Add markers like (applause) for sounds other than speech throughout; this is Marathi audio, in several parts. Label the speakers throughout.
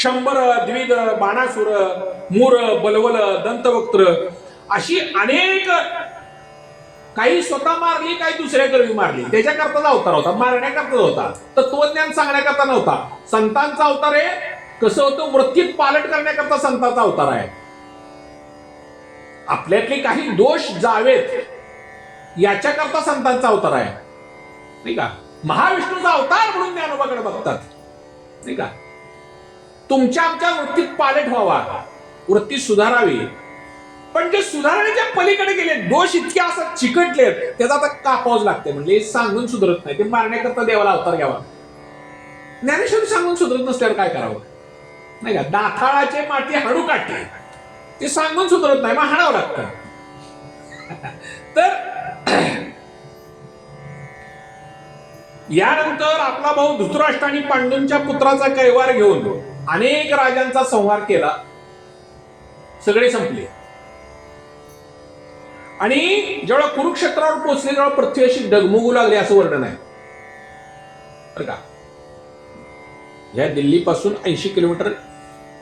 Speaker 1: शंभर द्विद बाणासुर मूर बलवल दंतवक्त्र अशी अनेक काही स्वतः मारली काही दुसऱ्या मारली. त्याच्याकरताचा अवतार होता मारण्याकरताच होता तत्वज्ञान सांगण्याकरता नव्हता. संतांचा अवतार आहे. कसं होतं वृत्तीत पालट करण्याकरता संतांचा अवतार आहे. आपल्यातले काही दोष जावेत याच्याकरता संतांचा अवतार आहे. नाही का? महाविष्णूचा अवतार म्हणून ज्ञानोबाकडे बघतात. नाही का? तुमच्या आमच्या वृत्तीत पालट व्हावा. वृत्ती सुधारावी. पण जे सुधारण्याच्या पलीकडे गेले दोष इतके असं चिकटले त्याचा आता कापावच लागते म्हणजे सांगून सुधरत नाही. ते मारण्याकरता देवाला अवतार घ्यावा. ज्ञानेश्वर सांगून सुधरत नसल्यावर काय करावं? नाही का? दाथाळाचे माती हाडू काढते. ते सांगून सुधरत नाही मग हाणावं लागतं. (laughs) तर (clears throat) यानंतर आपला भाऊ धृतराष्ट्र आणि पांडूंच्या पुत्राचा कैवार घेऊन अनेक राजांचा संहार केला. सगळे संपले. आणि जेव्हा कुरुक्षेत्रावर पोहोचले तेव्हा पृथ्वी अशी डगमगू लागली असं वर्णन आहे. बरं का? या दिल्लीपासून ऐंशी किलोमीटर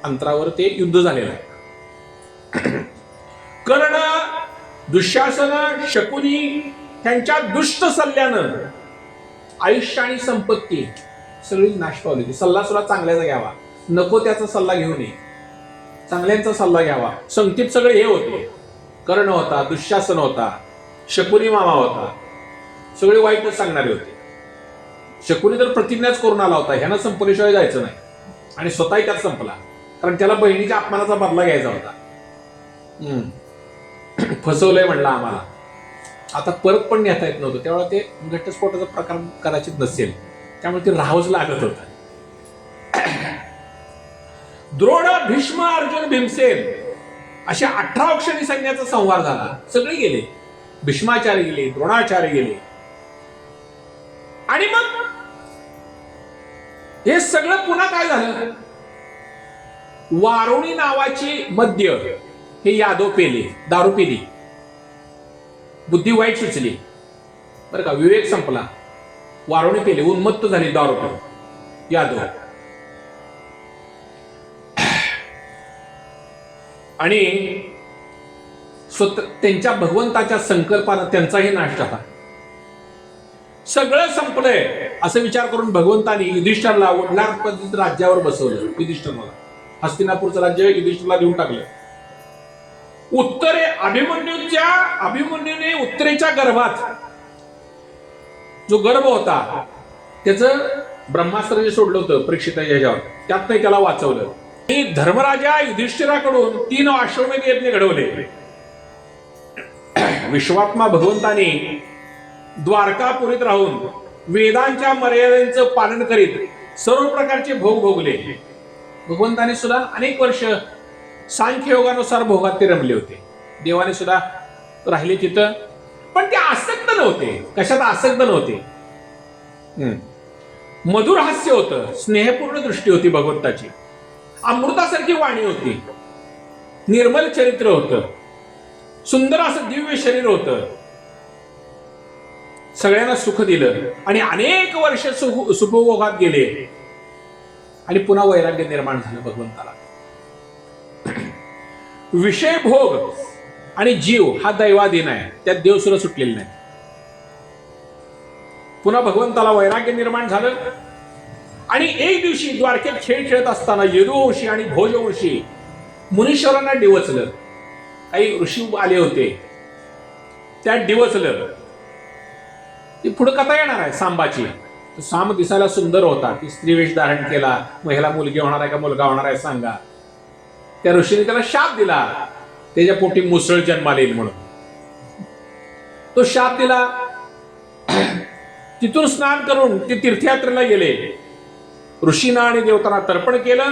Speaker 1: अंतरावर ते युद्ध झालेलं आहे. (clears throat) कर्ण दुःशासन शकुनी त्यांच्या दुष्ट सल्ल्यानं आयुष्य आणि संपत्ती सगळी नाश पावली सल्ला सुद्धा चांगल्याचा घ्यावा. नको त्याचा सल्ला घेऊ नये. चांगल्यांचा सल्ला घ्यावा. संगतीत सगळे हे होते. कर्ण होता दुःशासन होता शकुनी मामा होता. सगळे वाईटच सांगणारे होते. शकुनी तर प्रतिज्ञाच करून आला होता. ह्यानं संपल्याशिवाय जायचं नाही. आणि स्वतःही त्यात संपला. कारण त्याला बहिणीच्या अपमानाचा बदला घ्यायचा होता. (clears throat) फसवलंय म्हणलं आम्हाला. आता परत पण नेता येत नव्हतं. त्यावेळेला ते घटस्फोटाचा प्रकार कदाचित नसेल. त्यामुळे ते राहावंच लागत होतं. द्रोण भीष्म अर्जुन भीमसेन अशा अठरा अक्षणी सैन्याचा संहार झाला. सगळे गेले. भीष्माचार्य गेले द्रोणाचार्य गेले. आणि मग हे सगळं पुन्हा काय झालं? वारुणी नावाची मद्य हे यादव पेले दारू पेली. बुद्धी वाईट सुचली. बरं का विवेक संपला. वारुणी पेले उन्मत्त झाली दारू पिऊन. यादव. आणि स्वतः त्यांच्या भगवंताच्या संकल्पानं त्यांचाही नाश झाला. सगळं संपलंय. असं विचार करून भगवंतानी युधिष्ठरला वडलार पद्धतीत राज्यावर बसवलं युधिष्ठरला हस्तिनापूरचं राज्य युधिष्ठरला देऊन टाकलं. उत्तरे अभिमन्यूच्या अभिमन्यूने उत्तरेच्या गर्भात जो गर्भ होता त्याचं ब्रह्मास्त्र जे सोडलं होतं परीक्षिताच्या ह्याच्यावर त्यातनं त्याला वाचवलं. मी धर्मराजा युधिष्ठिराकडून तीन अश्वमेध यज्ञ घडवले. विश्वात्मा भगवंताने द्वारकापुरीत राहून वेदांच्या मर्यादेचं पालन करीत सर्व प्रकारचे भोग भोगले. भगवंताने सुद्धा अनेक वर्ष सांख्य योगानुसार भोगात ते रमले होते. देवाने सुद्धा राहिले तिथं. पण ते आसक्त नव्हते. कशात आसक्त नव्हते? हम्म. मधुर हास्य होतं. स्नेहपूर्ण दृष्टी होती भगवंताची. अमृतासारखी वाणी होती. निर्मल चरित्र होतं. सुंदर असं दिव्य शरीर होतं. सगळ्यांना सुख दिलं. आणि अनेक वर्ष सुख सुखभोगात गेले. आणि पुन्हा वैराग्य निर्माण झालं भगवंताला. (clears throat) विषय भोग आणि जीव हा दैवाधीन आहे. त्यात देव सुद्धा सुटलेले नाही पुन्हा भगवंताला वैराग्य निर्माण झालं. आणि एक दिवशी द्वारकेत खेळ खेळत असताना यदुवंशी आणि भोजवंशी मुनीश्वरांना डिवचलं. काही ऋषी आले होते. त्यात डिवचलं. ती पुढं कथा येणार आहे सांबाची. तो सांब दिसायला सुंदर होता. ती स्त्रीवेश धारण केला. मग ह्याला मुलगी होणार आहे का? मुलगा होणार आहे सांगा. त्या ऋषीने त्याला शाप दिला. त्याच्या पोटी मुसळ जन्माला येईल म्हणून. तो शाप दिला. तिथून स्नान करून ते तीर्थयात्रेला गेले. ऋषीना आणि देवतांना तर्पण केलं.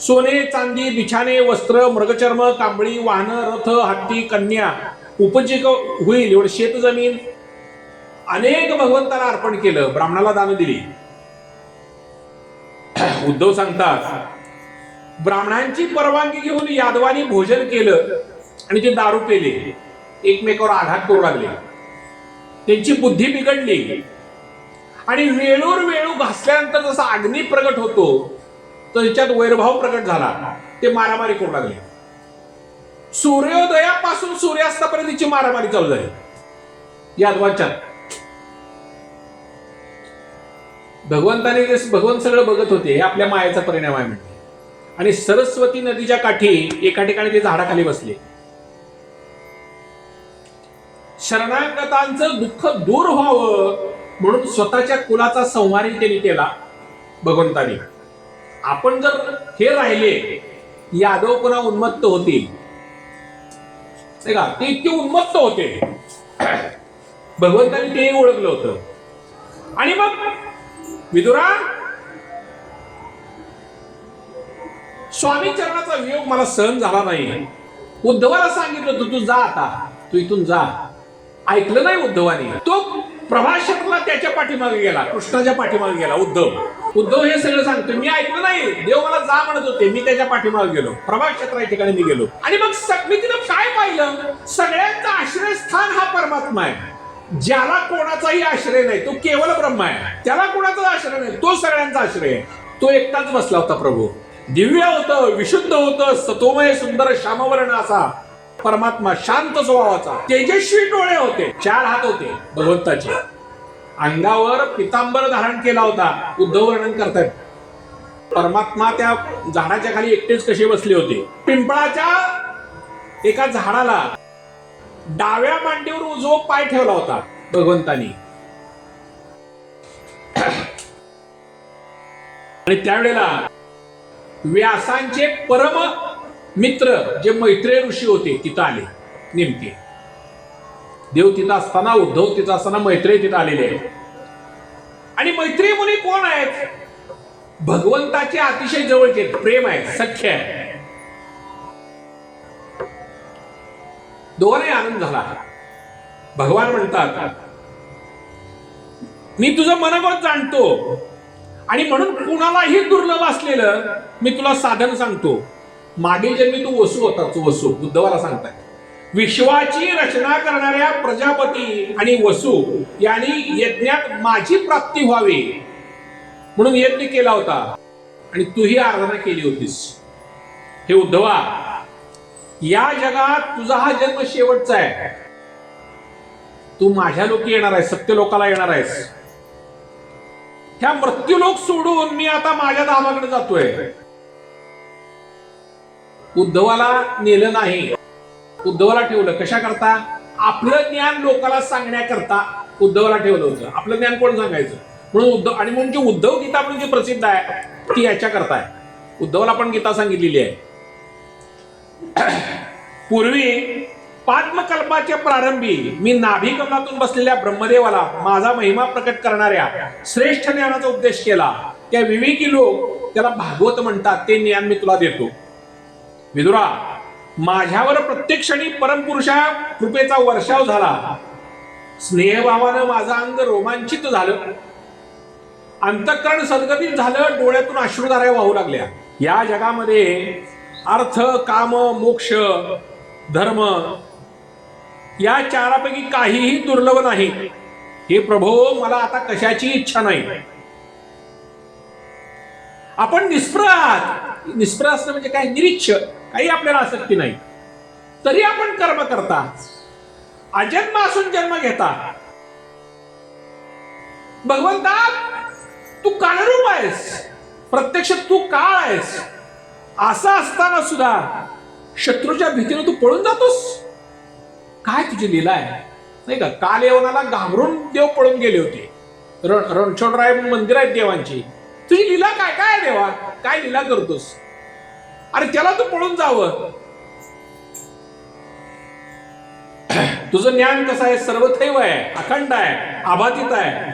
Speaker 1: सोने चांदी बिछाने वस्त्र मृगचर्म कांबळी वाहनं रथ हत्ती कन्या उपजीक होईल एवढं शेत जमीन. अनेक भगवंताला अर्पण केलं. ब्राह्मणाला दान दिली. (clears throat) उद्धव सांगतात ब्राह्मणांची परवानगी घेऊन यादवानी भोजन केलं आणि ते दारू पेले. एकमेकावर आघात करू लागले. त्यांची बुद्धी बिघडली. आणि वेळूर वेळू घासल्यानंतर जसा अग्नी प्रगट होतो त्याच्यात वैरभाव प्रकट झाला. ते मारामारी करू लागले. सूर्योदयापासून सूर्यास्तापर्यंतची मारामारी चालू झाली. यादवांच्यात भगवंताने जे भगवंत सगळं बघत होते हे आपल्या मायेचा परिणाम आहे म्हणजे आणि सरस्वती नदीच्या काठी एका ठिकाणी ते झाडाखाली बसले. शरणागतांचं दुःख दूर व्हावं म्हणून स्वतःच्या कुलाचा संहारही त्यांनी केला भगवंतानी. आपण जर हे राहिले यादव पुन्हा उन्मत्त होतील. का? ते इतके उन्मत्त होते. भगवंतानी तेही ओळखलं होतं. आणि मग विदुरा स्वामी चरणाचा वियोग मला सहन झाला नाही. उद्धवाला सांगितलं तू तू जा आता. तू इथून जा. ऐकलं नाही उद्धवाने. तो प्रभाषकला त्याच्या पाठीमागे गेला कृष्णाच्या पाठीमागे गेला उद्धव. उद्धव हे सगळं सांगतो मी ऐकलं नाही. देव मला जा म्हणत होते. मी त्याच्या पाठीमागे गेलो. प्रभाषक या ठिकाणी मी गेलो. आणि मग मी तिथं काय पाहिलं? सगळ्यांचं आश्रयस्थान हा परमात्मा आहे. ज्याला कोणाचाही आश्रय नाही तो केवळ ब्रह्म आहे. त्याला कोणाचा आश्रय नाही तो सगळ्यांचा आश्रय आहे. तो एकटाच बसला होता प्रभू. दिव्य होतं विशुद्ध होतं सतोमय सुंदर श्यामवर्ण असा. परमात्मा शांत स्वभावाचा. तेजस्वी डोळे होते चार हात होते भगवंताचे. अंगावर पितांबर धारण केला होता उद्धव वर्णन करतात. परमात्मा त्या झाडाच्या खाली एकटेच कसे बसले होते? पिंपळाच्या एका झाडाला डाव्या मांडीवर उजव पाय ठेवला होता भगवंतानी. आणि त्यावेळेला व्यासांचे परम मित्र जे मैत्रे ऋषी होते तिथं आले नेमके. देव तिथं असताना उद्धव तिथं असताना मैत्रेय तिथं आलेले आहेत. आणि मैत्री मुनी कोण आहेत? भगवंताचे अतिशय जवळचे आहेत, प्रेम आहे सख्य आहे दोघांनाही आनंद झाला. भगवान म्हणतात मी तुझं मनोगत जाणतो आणि म्हणून कुणालाही दुर्लभ असलेलं मी तुला साधन सांगतो. मागील जन्मी तू वसू होता तू वसू बुद्धवाला सांगताय. विश्वाची रचना करणाऱ्या प्रजापती आणि वसू यांनी यज्ञात माझी प्राप्ती व्हावी म्हणून यज्ञ केला होता. आणि तूही आराधना केली होतीस. हे उद्धवा या जगात तुझा हा जन्म शेवटचा आहे. तू माझ्या लोकी येणार आहेस सत्य लोकाला येणार आहेस. ह्या मृत्यूलोक सोडून मी आता माझ्या धामाकडे जातोय. उद्धवाला नेलं नाही. उद्धवाला ठेवलं. कशा करता आपलं ज्ञान लोकाला सांगण्याकरता उद्धवाला ठेवलं होतं. आपलं ज्ञान कोण सांगायचं? म्हणून उद्धव आणि म्हणून जी उद्धव गीता म्हणून जी प्रसिद्ध आहे ती याच्या करता आहे. उद्धवाला पण गीता सांगितलेली आहे. (clears throat) पूर्वी पाद्मकल्पाच्या प्रारंभी मी नाभिकमनातून बसलेल्या ब्रह्मदेवाला माझा महिमा प्रकट करणाऱ्या श्रेष्ठ ज्ञानाचा उपदेश केला. त्या विवेकी लोक त्याला भागवत म्हणतात. ते ज्ञान मी तुला देतो. विदुरा माझ्यावर प्रत्येक क्षणी परमपुरुषा कृपेचा वर्षाव झाला. स्नेहभावानं माझं अंग रोमांचित झालं. अंतःकरण सदगतीत झालं डोळ्यातून अश्रुधारा वाहू लागल्या. या जगामध्ये अर्थ काम मोक्ष धर्म या चारापैकी काहीही दुर्लभ नाही. हे प्रभो मला आता कशाची इच्छा नाही. आपण निष्प्रात. आहात असणं म्हणजे काय? निरीक्ष काही आपल्याला आसक्ती नाही. तरी आपण कर्म करता. अजन्म असून जन्म घेता. भगवंता तू कालरूप आहेस. प्रत्यक्ष तू काळ आहेस. असं असताना सुद्धा शत्रूच्या भीतीने तू पळून जातोस. काय तुझी लीला आहे? नाही का? काल यवनाला घाबरून देव पळून गेले होते. रण रणछोडराय मंदिर आहेत देवांची. तुझी लीला काय? काय देवा? काय लीला करतोस? अरे त्याला तू पळून जावं तुझं ज्ञान कसं आहे? सर्वथैव आहे अखंड आहे आभातीत आहे.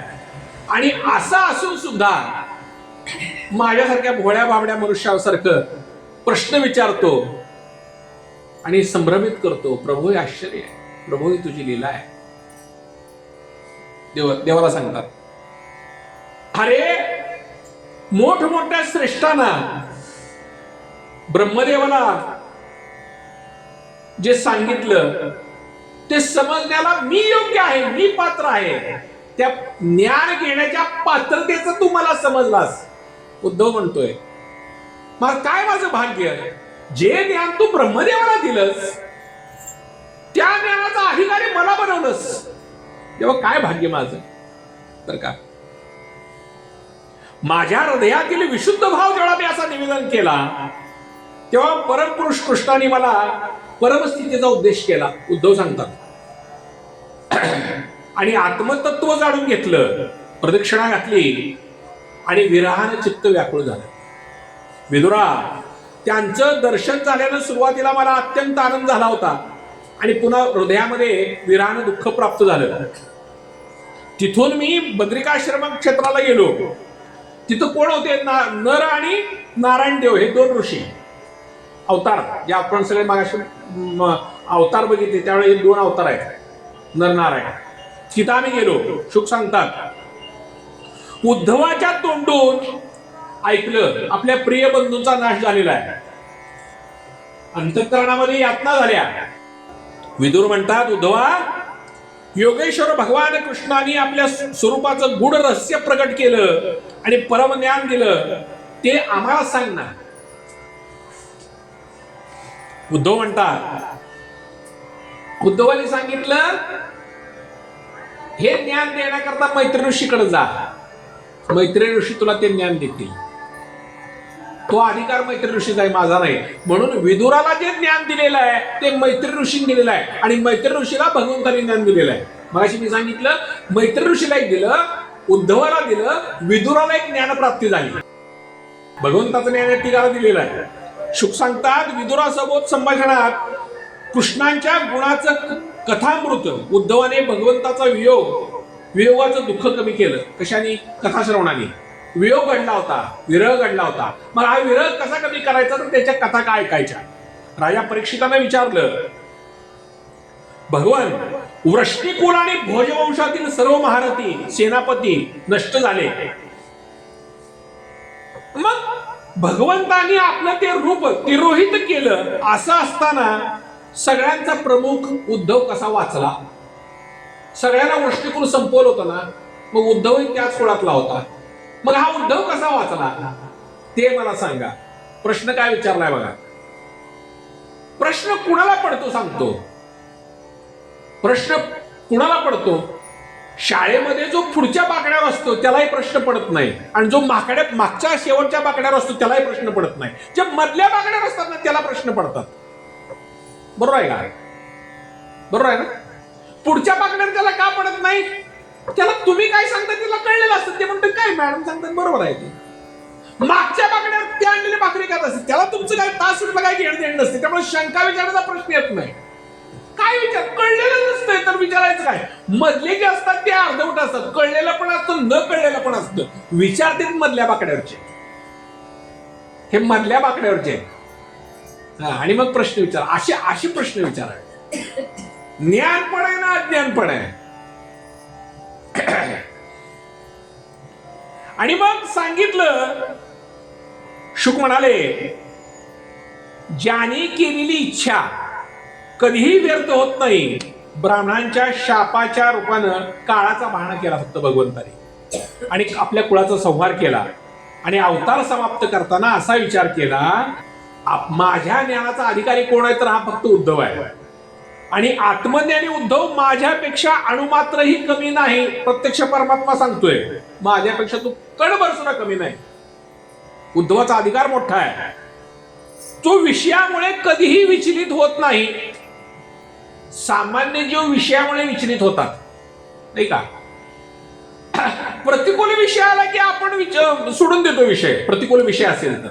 Speaker 1: आणि असं असून सुद्धा माझ्यासारख्या भोळ्या बाबड्या मनुष्यासारखं प्रश्न विचारतो आणि संभ्रमित करतो प्रभू हे आश्चर्य आहे. प्रभू ही तुझी लीला आहे. देव देवाला सांगतात. अरे मोठमोठ्या श्रेष्ठांना ब्रह्मदेवाला जे सांगितलं ते समजण्याला मी योग्य आहे मी पात्र आहे. त्या ज्ञान घेण्याच्या पात्रतेचं तू मला समजलास. उद्धव म्हणतोय मग काय माझं भाग्य? जे ज्ञान तू ब्रह्मदेवाला दिलंस त्या ज्ञानाचा अधिकारी मला बनवलंस. तेव्हा काय भाग्य माझं? तर का? माझ्या हृदयातील विशुद्ध भाव जेव्हा मी असा निवेदन केला तेव्हा परमपुरुष कृष्णाने मला परमस्थितीचा उद्देश केला. उद्धव सांगतात. आणि आत्मतत्व जाणून घेतलं प्रदक्षिणा घातली आणि विरहानं चित्त व्याकुळ झालं. विदुरा त्यांचं दर्शन झाल्यानं सुरुवातीला मला अत्यंत आनंद झाला होता आणि पुन्हा हृदयामध्ये विरहानं दुःख प्राप्त झालं. तिथून मी बद्रिकाश्रम क्षेत्राला गेलो. तिथं कोण होते? ना नर आणि नारायण देव हे दोन ऋषी. अवतार. जे आपण सगळे मागाशी अवतार बघितले. त्यावेळी हे दोन अवतार आहेत. नर नारायण. तिथं आम्ही गेलो. शुक सांगतात. उद्धवाच्या तोंडून ऐकलं. आपल्या प्रिय बंधूंचा नाश झालेला आहे. अंतकरणामध्ये यातना झाल्या. विदुर म्हणतात उद्धवा योगेश्वर भगवान कृष्णाने आपल्या स्वरूपाचं गूढ रहस्य प्रकट केलं. आणि परम ज्ञान दिलं ते आम्हाला सांग ना उद्धव म्हणतात उद्धवाने सांगितलं हे ज्ञान देण्याकरता मैत्री ऋषीकडे जा. मैत्री ऋषी तुला ते ज्ञान देतील. तो अधिकार मैत्री ऋषीचा आहे माझा नाही. म्हणून विदुराला जे ज्ञान दिलेलं आहे ते मैत्री ऋषीने दिलेलं आहे. आणि मैत्री ऋषीला भगवंताने ज्ञान दिलेलं आहे. मगाशी मी सांगितलं मैत्री ऋषीला एक दिलं उद्धवाला दिलं विदुराला एक ज्ञानप्राप्ती झाली. भगवंताचं ज्ञान या दिलेलं आहे. शुक सांगतात विदुरासोबत संभाषणात कृष्णांच्या गुणाचं कथामृत उद्धवाने भगवंताचा वियोग वियोगाचं दुःख कमी केलं. कशाने? कथाश्रवणाने वियोग घडला होता विरह घडला होता. मग हा विरह कसा कमी करायचा? तर त्याच्या कथा काय ऐकायच्या? राजा परीक्षिताने विचारलं भगवान वृष्टिकुल आणि भोजवंशातील सर्व महारथी सेनापती नष्ट झाले. मग भगवंतानी आपलं ते रूप तिरोहित केलं असं असताना सगळ्यांचा प्रमुख उद्धव कसा वाचला? सगळ्यांना वृष्टिकुल संपवलं होतं ना मग उद्धवही त्याच कुळातला होता. मग हा उद्धव कसा वाचला? ते मला सांगा. प्रश्न काय विचारलाय बघा. प्रश्न कुणाला पडतो सांगतो? प्रश्न कुणाला पडतो? शाळेमध्ये जो पुढच्या बाकड्यावर असतो त्यालाही प्रश्न पडत नाही. आणि जो माकड्या मागच्या शेवटच्या बाकड्यावर असतो त्यालाही प्रश्न पडत नाही. जे मधल्या बाकड्यावर असतात ना त्याला प्रश्न पडतात. बरोबर आहे का? बरोबर आहे ना? पुढच्या बाकड्यावर त्याला का पडत नाही? त्याला तुम्ही काय सांगता त्याला कळलेलं असतं. ते म्हणतात काय मॅडम सांगतात बरोबर आहे ते. मागच्या बाकड्यावर ते आणलेली भाकरी करत असते. त्याला तुमचं काय तास सुटलं काय घेणं देणं नसते. त्यामुळे शंका विचारायचा प्रश्न येत नाही. काय विचार? कळलेलं नसतंय तर विचारायचं काय? मधले जे असतात ते अर्धवट असतात. कळलेलं पण असतं न कळलेलं पण असतं. विचारतील मधल्या बाकड्यावरचे. हे मधल्या बाकड्यावरचे आणि मग प्रश्न विचार. असे असे प्रश्न विचारावे ज्ञान पण आहे ना अज्ञान पण आहे? (coughs) आणि मग सांगितलं शुक म्हणाले ज्याने केलेली इच्छा कधीही व्यर्थ होत नाही. ब्राह्मणांच्या शापाच्या रूपानं काळाचा बहाणा केला फक्त भगवंताने. आणि आपल्या कुळाचा संहार केला. आणि अवतार समाप्त करताना असा विचार केला माझ्या ज्ञानाचा अधिकारी कोण आहे तर हा फक्त उद्धव आहे. आणि आत्मज्ञानी उद्धव माझ्यापेक्षा अणुमात्रही कमी नाही प्रत्यक्ष परमात्मा सांगतोय. माझ्यापेक्षा तू कणभर सुद्धा कमी नाही. उद्धवाचा अधिकार मोठा आहे. तो विषयामुळे कधीही विचलित होत नाही. सामान्य जीव विषयामुळे विचलित होतात. नाही का? प्रतिकूल विषय आला की आपण सोडून देतो विषय. प्रतिकूल विषय असेल तर.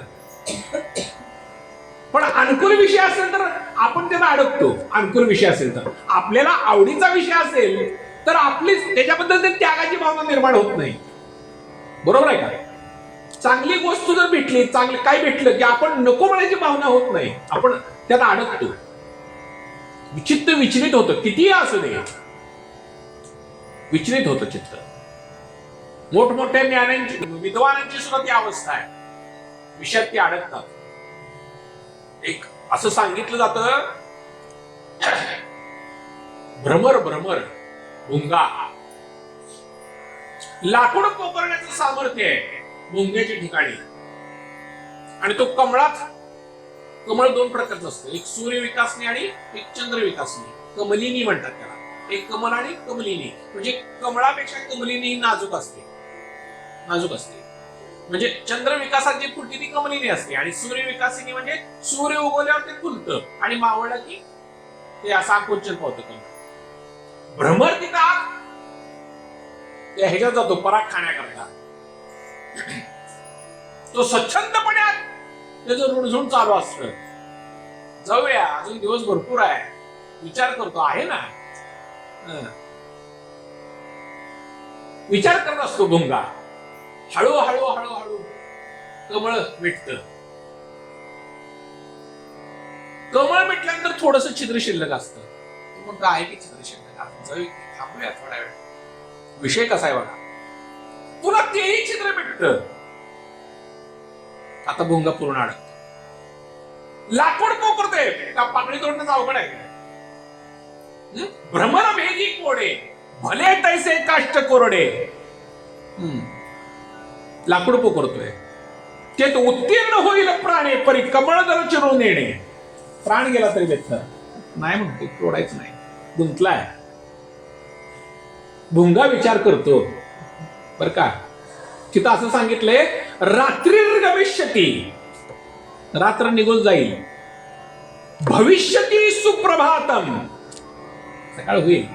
Speaker 1: पण अनुकूल विषय असेल तर आपण त्याला अडकतो. अनुकूल विषय असेल तर. आपल्याला आवडीचा विषय असेल तर आपलीच त्याच्याबद्दल ते त्यागाची भावना निर्माण होत नाही. बरोबर आहे का? चांगली गोष्ट जर भेटली चांगली काय भेटलं की आपण नको म्हणायची भावना होत नाही. आपण त्यात अडकतो. विचित्र विचलित होतं. कितीही असू दे. विचलित होतं चित्त. मोठमोठ्या ज्ञानांची विद्वानांची सुद्धा ती अवस्था आहे. विषयात ती अडकतात. एक असं सांगितलं जातं. भ्रमर भ्रमर भुंगा लाकूड कोपरण्याचं सामर्थ्य आहे भुंग्याच्या ठिकाणी. आणि तो कमळात कमळ दोन प्रकारचं असतं. एक सूर्य विकासनी आणि एक चंद्र विकासनी. कमलिनी म्हणतात त्याला. एक कमल आणि कमलिनी. म्हणजे कमळापेक्षा कमलिनी ही नाजूक असते. नाजूक असते. म्हणजे चंद्र विकासात जी फुलती ती कमलिनी असते. आणि सूर्य विकासिनी म्हणजे सूर्य उगवल्यावर ते फुलतं आणि मावळलं की ते असं आकुंचन पावतं कमळ. भ्रमर तिथं आत त्या ह्याच्यात जातो पराग खाण्याकरता. तो स्वच्छंदपणे त्याचं रुणझुण चालू असत. जाऊया अजून दिवस भरपूर आहे. विचार करतो आहे ना? विचार करत असतो भुंगा हळू हळू हळू हळू. कमळ मिटत. कमळ मिटल्यानंतर थोडस चित्र शिल्लक असतं. मग काय आहे की चित्र शिल्लक? आपण जाऊ थांबूया थोडा वेळ. विषय कसा आहे बघा. पुन्हा तेही चित्र मिटत. आता भुंगा पूर्ण अडकतो. लाकूड पोकरते का पाकळी तोडण्याचं अवघड आहे. भ्रमर भेदी कोडे. भले तैसे काष्ट कोरडे. लाकूड पोकरतोय ते उत्तीर्ण होईल प्राणे परी कमळ दर चिरून येणे. प्राण गेला तरी व्यक्त नाही म्हणतो तोडायचं नाही. गुंतलाय. भुंगा विचार करतो. बर का? तिथं असं सांगितलंय रात्री भविष्यती. रात्र निघून जाईल. भविष्यती सुप्रभातम. सकाळ होईल?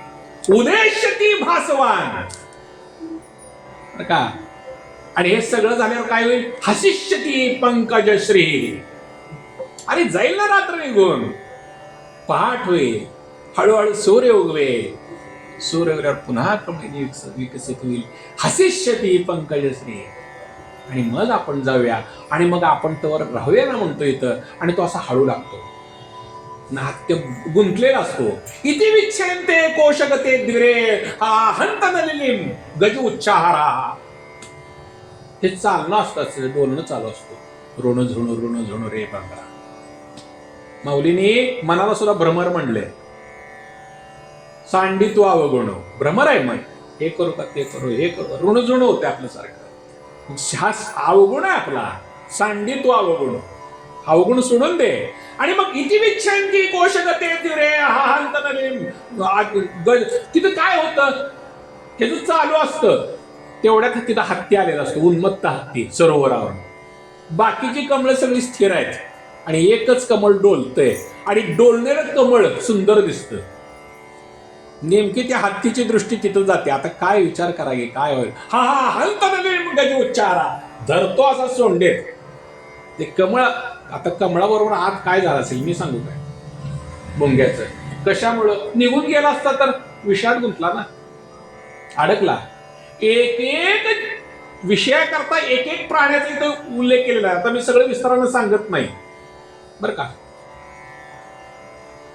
Speaker 1: उदेश्यती भासवान. का? आणि हे सगळं झाल्यावर काय होईल? हसिष्यती पंकजश्री. आणि जाईल ना रात्र निघून. पहाट होईल. हळूहळू सूर्य उगवे. सूर्य उगल्यावर पुन्हा कमळी विकसित होईल. हसिष्यती पंकजश्री. आणि मग आपण जाऊया. आणि मग आपण तर राहूया ना म्हणतो इथं. आणि तो असा हळू लागतो. नाट्य गुंतलेला असतो. इति विच्छेंते कोशगते द्विरे हा हंत नलिनीम गज उच्चाहारा. हे चालणं असतं बोलणं चालू असतो. ऋण झुणू ऋण झुणू रे बांगडा. माऊलीने मनाला सुद्धा भ्रमर म्हणले. सांडित्व अवगुण. भ्रमर आहे मग हे करू का ते करू हे करू. ऋण झुण होते आपलं सारखं हा अवगुण आहे आपला. सांडित्व अवगुण. अवगुण सोडून दे. आणि मग इति विच्छांती कोशगते रे हा हंत नलिनीम. गज- तिथं काय होतं? हे जो चालू असतं तेवढ्यात तिथं हत्ती आलेला असतो उन्मत्त हत्ती सरोवरावर बाकीची कमळं सगळी स्थिर आहेत. आणि एकच कमळ डोलतंय. आणि डोललेलं कमळ सुंदर दिसतं. नेमकी त्या हत्तीची दृष्टी तिथं जाते. आता काय विचार करागे काय होईल? हा हा हंत गज उच्चारा. धरतो असा सोंडेत. ते कमळ आता कमळाबरोबर आत काय झालं असेल मी सांगू काय? मुंग्याचं. कशामुळं? निघून गेला असता तर विषयात गुंतला ना? अडकला. एक एक विषयाकरता एक एक प्राण्याचा इथं उल्लेख केलेला आहे. आता मी सगळं विस्तारानं सांगत नाही. बरं का?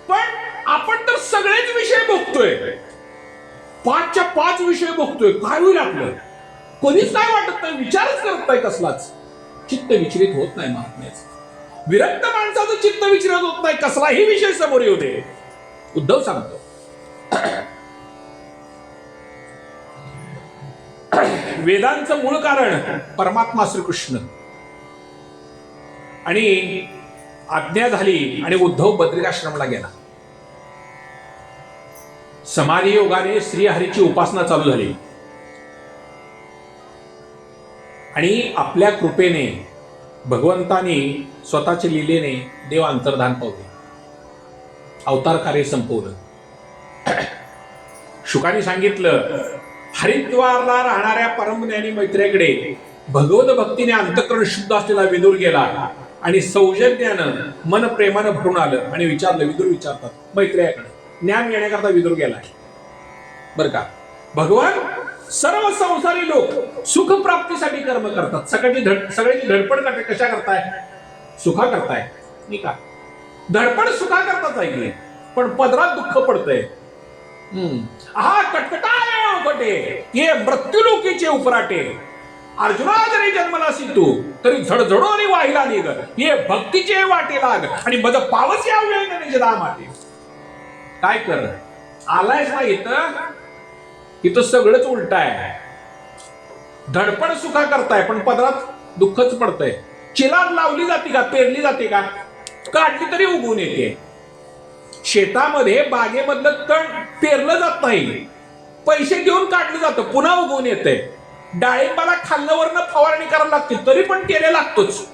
Speaker 1: पण आपण तर सगळेच विषय बघतोय. पाचच्या पाच विषय बघतोय. काय होईल आपलं कधीच काय वाटत नाही विचारच करत नाही कसलाच. चित्त विचलित होत नाही महात्म्याच. विरक्त माणसाचं चित्त विचलित होत नाही कसलाही विषय समोर येऊ दे. उद्धव सांगतो. वेदांचं मूळ कारण परमात्मा श्रीकृष्ण. आणि आज्ञा झाली आणि उद्धव बद्रिकाश्रमला गेला. समाधी योगाने श्रीहरीची उपासना चालू झाली. आणि आपल्या कृपेने भगवंताने स्वतःच्या लिलेने देव अंतर्धान पावले. अवतार कार्य संपवलं. शुकाने सांगितलं हरिद्वारला राहणाऱ्या परमज्ञानी मैत्र्याकडे भगवत भक्तीने अंतकरण शुद्ध असलेला विदूर गेला आणि सौजन्यानं मन प्रेमानं भरून आलं. आणि विचारलं विदूर विचारतात मैत्र्याकडे. ज्ञान घेण्याकरता विदूर गेला बर का? भगवान सर्व संसारी लोक सुख प्राप्तीसाठी कर्म करतात. सगळ्याची धड सगळ्याची धडपड करते कशा करताय? सुखा करताय. नाही का? धडपड सुखा करताच आहे पण पदरात दुःख पडतंय. हम्म. हा कटकटाय अवघटे. ये मृत्युलोकीचे उपराटे. अर्जुना जरी जन्मला तू तरी झडझडो आणि वाहिला निघ ये भक्तीचे वाटे लाग. आणि मद पावस या वेळ निजदा माते काय कर? आलायस ना इथं? इथं सगळंच उलट आहे. धडपड सुखा करताय पण पदरात दुःखच पडतंय. चिलाद लावली जाते का? पेरली जाते का? काढली तरी उगवून येते. शेतामध्ये बागेमधलं तण पेरलं जात नाही. पैसे देऊन काढलं जातं पुन्हा उगवून येते डाळिंबाला खाल्ल्यावरनं फवारणी करायला लागते तरी पण केले लागतोच.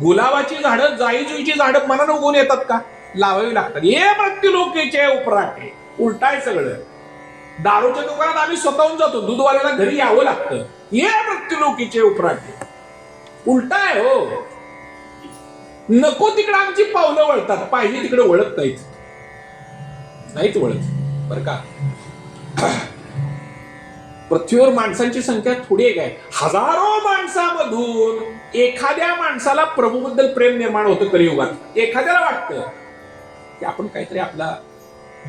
Speaker 1: गुलाबाची झाडं जाई जुईची झाडं मनानं उगवून येतात का? लावावी लागतात. हे प्रत्येक उपराटे. उलटाय आहे सगळं. दारूच्या दुकानात आम्ही स्वतःहून जातो. दूधवाल्याला घरी यावं लागतं. हे प्रत्येक उपराटे. उलटाय आहे हो. नको तिकडं आमची पावलं वळतात. पाहिजे तिकडे वळत नाहीत. नाहीत वळत. बर का? पृथ्वीवर माणसांची संख्या थोडी एक आहे. हजारो माणसामधून एखाद्या माणसाला प्रभूबद्दल प्रेम निर्माण होतं कलियुगात. एखाद्याला वाटतं. की आपण काहीतरी आपला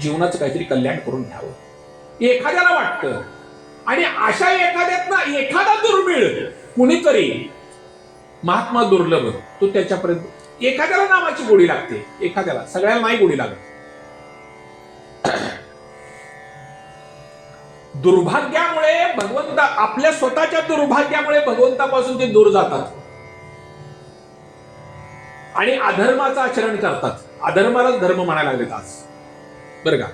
Speaker 1: जीवनाचं काहीतरी कल्याण करून घ्यावं. एखाद्याला वाटतं. आणि अशा एखाद्यात एखादा दुर्मिळ कुणीतरी महात्मा दुर्लभ तो त्याच्यापर्यंत एखाद्याला नावाची गोडी लागते. एखाद्याला सगळ्याला नाही गोडी लागत. दुर्भाग्यामुळे भगवंत आपल्या स्वतःच्या दुर्भाग्यामुळे भगवंतापासून ते दूर जातात. आणि अधर्माचं आचरण करतात. अधर्मालाच धर्म म्हणायला लागलेत आज. बरं का?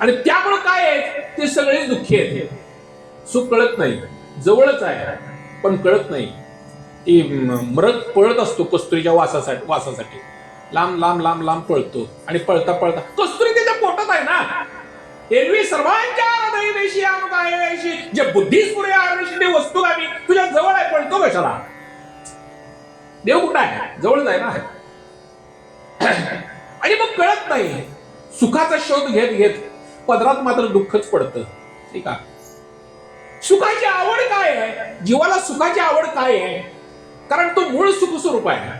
Speaker 1: आणि त्यामुळं काय आहे? ते सगळे दुःखी आहेत. सुख कळत नाही. जवळच आहे. पण कळत नाही. ते मरत पळत असतो कस्तुरीच्या वासासाठी वासासाठी. लांब लांब लांब लांब पळतो. आणि पळता पळता कस्तुरी त्याच्या पोटात आहे ना? एरवी सर्वांच्या हृदयवेशी अनुकायवेशी जे बुद्धीस पुरे आरवेशी ते वस्तू आम्ही तुझ्या जवळ आहे. पळतो कशाला? देव कुठं आहे? जवळच आहे ना? (coughs) आणि मग कळत नाही. सुखाचा शोध घेत घेत पदरात मात्र दुःखच पडतं. ठीक आहे. सुखाची आवड काय आहे? जीवाला सुखाची आवड काय आहे? कारण तो मूळ सुखस्वरूप आहे.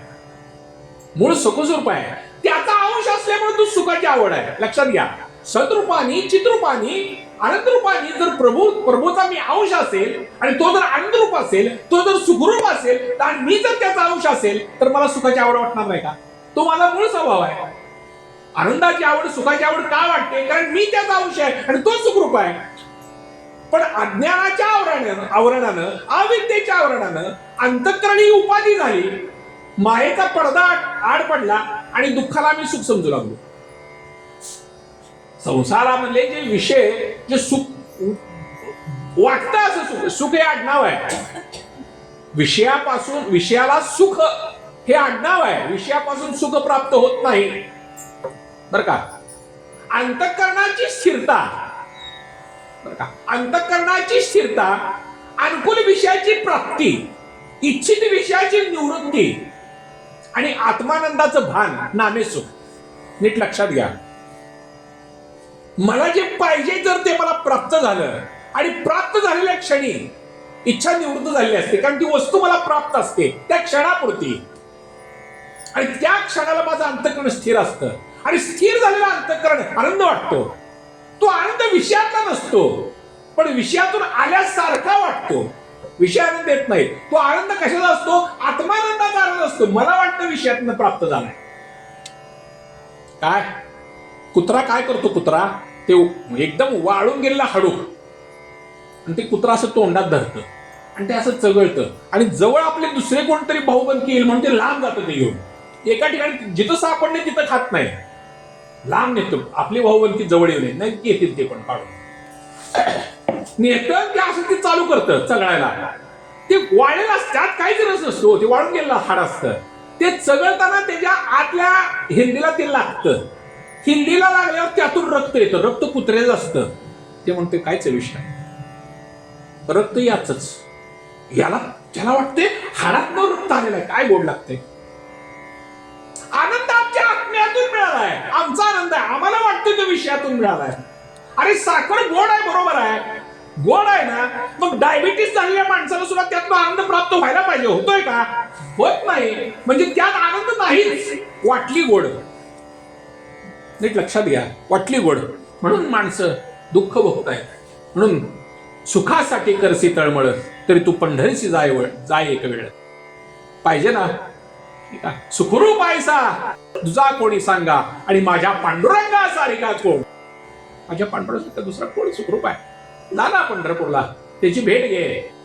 Speaker 1: मूळ सुखस्वरूप आहे. त्याचा अंश असल्यामुळे तो सुखाची आवड आहे. लक्षात घ्या. सदरूपानी चित्रूपानी आनंदरूपानी जर प्रभू प्रभूचा मी अंश असेल आणि तो जर आनंदरूप असेल तो जर सुखरूप असेल तर आणि मी जर त्याचा अंश असेल तर मला सुखाची आवड वाटणार नाही का? तो माझा मूळ स्वभाव आहे. आनंदाची आवड सुखाची आवड का वाटते? कारण मी त्याचा अंश आहे आणि तो सुखरूप आहे. पण अज्ञानाच्या आवरणानं आवरणानं अविद्येच्या आवरणानं अंतकरणी उपाधी झाली मायेचा पडदा आड- आड पडला आणि दुःखाला मी सुख समजू लागलो. संसारामधले जे विषय जे सुख वाटतं असं सुख सुख हे आडनाव आहे. विषयापासून विषयाला सुख हे आडनाव आहे. विषयापासून सुख प्राप्त होत नाही. बर का? अंतकरणाची स्थिरता. बर का? अंतकरणाची स्थिरता अनुकूल विषयाची प्राप्ती इच्छित विषयाची निवृत्ती आणि आत्मानंदाचं भान नामे सुख. नीट लक्षात घ्या. मला जे पाहिजे जर ते मला प्राप्त झालं आणि प्राप्त झालेल्या क्षणी इच्छा निवृत्त झालेली असते कारण ती वस्तू मला प्राप्त असते त्या क्षणापुरती. आणि त्या क्षणाला माझं अंतकरण स्थिर असतं. आणि स्थिर झालेलं अंतकरण आनंद वाटतो. तो आनंद विषयातला नसतो पण विषयातून आल्यासारखा वाटतो. विषय आनंद देत नाही. तो आनंद कशाचा असतो? आत्मानंदाचा आनंद असतो. मला वाटतं विषयातनं प्राप्त झालाय काय? कुत्रा काय करतो कुत्रा? ते एकदम वाळून गेलेला हाडूक. आणि ते कुत्रा असं तोंडात धरतं. आणि ते असं चगळतं. आणि जवळ आपले दुसरे कोणतरी भाऊबंद येईल म्हणून ते लांब जातं ते घेऊन. एका ठिकाणी जिथं सापडणे तिथं खात नाही. लांब नेतो. आपली भाऊबंदी जवळ येऊ नये. नाही येतील ते पण काढून (coughs) नेतं ते असं ते चालू करतं चगळायला ते वाळलेलं त्यात काहीच रस नसतो. ते वाळून गेलेलं हाड असतं. ते चगळताना त्याच्या आतल्या हिंदीला ते लागतं. हिंदीला लागल्यावर त्यातून रक्त येतं. रक्त कुत्र्याचं असतं. ते म्हणते काय चविष्ट आहे रक्त याच याला त्याला वाटते हाडात रक्त आलेलं आहे. काय गोड लागते विषयातून मिळालाय. अरे साखर गोड आहे बरोबर आहे. गोड आहे ना? मग डायबिटीस झालेल्या माणसाला सुद्धा त्यातनं आनंद प्राप्त व्हायला पाहिजे. होतोय का? होत नाही. म्हणजे त्यात आनंद नाहीच. वाटली गोड. नीट लक्षात घ्या. वाटली गोड. म्हणून माणसं दुःख भोगत आहेत. म्हणून सुखासाठी करसी तळमळ. तरी तू पंढरीशी जाय जाय एक वेळ. पाहिजे ना? सुखरूप आयसा तुझा कोणी सांगा? आणि माझ्या पांडुरंगा सारिका कोण? माझ्या पांडुरंगा दुसरा कोण सुखरूप आहे? जा ना पंढरपूरला. त्याची भेट घे.